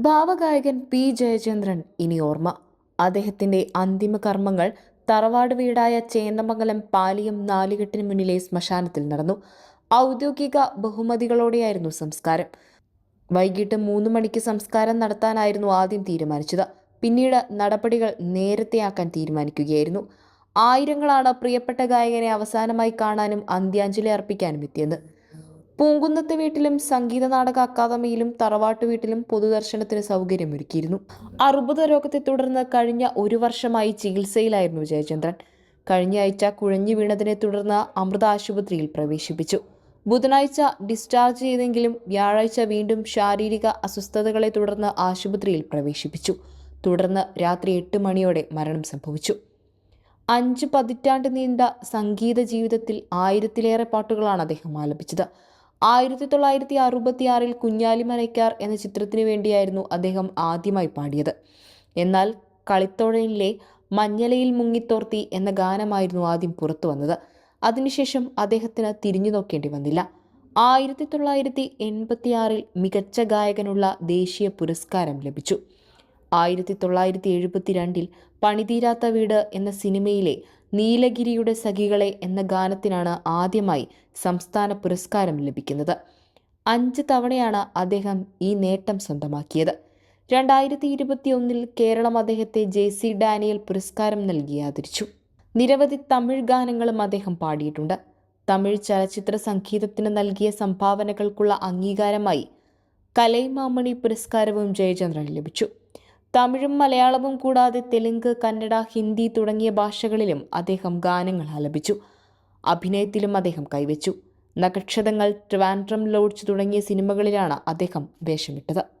ഭാവഗായകൻ P. Jayachandran ഇനി ഓർമ്മ. അദ്ദേഹത്തിന്റെ അന്തിമ കർമ്മങ്ങൾ തറവാട് വീടായ ചേന്ദമംഗലം പാലിയം നാലുകെട്ടിന് മുന്നിലെ ശ്മശാനത്തിൽ നടന്നു. ഔദ്യോഗിക ബഹുമതികളോടെയായിരുന്നു സംസ്കാരം. വൈകിട്ട് മൂന്ന് മണിക്ക് സംസ്കാരം നടത്താനായിരുന്നു ആദ്യം തീരുമാനിച്ചത്. പിന്നീട് നടപടികൾ നേരത്തെയാക്കാൻ തീരുമാനിക്കുകയായിരുന്നു. ആയിരങ്ങളാണ് പ്രിയപ്പെട്ട ഗായകനെ അവസാനമായി കാണാനും അന്ത്യാഞ്ജലി അർപ്പിക്കാനും എത്തിയത്. പൂങ്കുന്നത്തെ വീട്ടിലും സംഗീത നാടക അക്കാദമിയിലും തറവാട്ടു വീട്ടിലും പൊതുദർശനത്തിന് സൗകര്യമൊരുക്കിയിരുന്നു. അർബുദ രോഗത്തെ തുടർന്ന് കഴിഞ്ഞ ഒരു വർഷമായി ചികിത്സയിലായിരുന്നു ജയചന്ദ്രൻ. കഴിഞ്ഞ ആഴ്ച കുഴഞ്ഞു വീണതിനെ തുടർന്ന് അമൃത ആശുപത്രിയിൽ പ്രവേശിപ്പിച്ചു. ബുധനാഴ്ച ഡിസ്ചാർജ് ചെയ്തെങ്കിലും വ്യാഴാഴ്ച വീണ്ടും ശാരീരിക അസ്വസ്ഥതകളെ തുടർന്ന് ആശുപത്രിയിൽ പ്രവേശിപ്പിച്ചു. തുടർന്ന് രാത്രി എട്ട് മണിയോടെ മരണം സംഭവിച്ചു. അഞ്ച് പതിറ്റാണ്ട് നീണ്ട സംഗീത ജീവിതത്തിൽ ആയിരത്തിലേറെ പാട്ടുകളാണ് അദ്ദേഹം ആലപിച്ചത്. ആയിരത്തി തൊള്ളായിരത്തി കുഞ്ഞാലി മനയ്ക്കാർ എന്ന ചിത്രത്തിനു വേണ്ടിയായിരുന്നു അദ്ദേഹം ആദ്യമായി പാടിയത്. എന്നാൽ കളിത്തോഴനിലെ മഞ്ഞലയിൽ മുങ്ങിത്തോർത്തി എന്ന ഗാനമായിരുന്നു ആദ്യം പുറത്തു വന്നത് അതിനുശേഷം അദ്ദേഹത്തിന് തിരിഞ്ഞു നോക്കേണ്ടി വന്നില്ല. ആയിരത്തി തൊള്ളായിരത്തി എൺപത്തിയാറിൽ മികച്ച ഗായകനുള്ള ദേശീയ പുരസ്കാരം ലഭിച്ചു. ആയിരത്തി തൊള്ളായിരത്തി എഴുപത്തിരണ്ടിൽ പണിതീരാത്ത വീട് എന്ന സിനിമയിലെ നീലഗിരിയുടെ സഖികളെ എന്ന ഗാനത്തിനാണ് ആദ്യമായി സംസ്ഥാന പുരസ്കാരം ലഭിക്കുന്നത്. അഞ്ച് തവണയാണ് അദ്ദേഹം ഈ നേട്ടം സ്വന്തമാക്കിയത്. രണ്ടായിരത്തി ഇരുപത്തിയൊന്നിൽ കേരളം അദ്ദേഹത്തെ ജെ സി ഡാനിയൽ പുരസ്കാരം നൽകി ആദരിച്ചു നിരവധി തമിഴ് ഗാനങ്ങളും അദ്ദേഹം പാടിയിട്ടുണ്ട്. തമിഴ് ചലച്ചിത്ര സംഗീതത്തിന് നൽകിയ സംഭാവനകൾക്കുള്ള അംഗീകാരമായി കലൈമാമണി പുരസ്കാരവും ജയചന്ദ്രൻ ലഭിച്ചു. തമിഴും മലയാളവും കൂടാതെ തെലുങ്ക് കന്നഡ ഹിന്ദി തുടങ്ങിയ ഭാഷകളിലും അദ്ദേഹം ഗാനങ്ങൾ ആലപിച്ചു. അഭിനയത്തിലും അദ്ദേഹം കൈവച്ചു. നക്ഷതങ്ങൾ ട്രിവാൻഡ്രം ലോഡ്ജ് തുടങ്ങിയ സിനിമകളിലാണ് അദ്ദേഹം വേഷമിട്ടത്.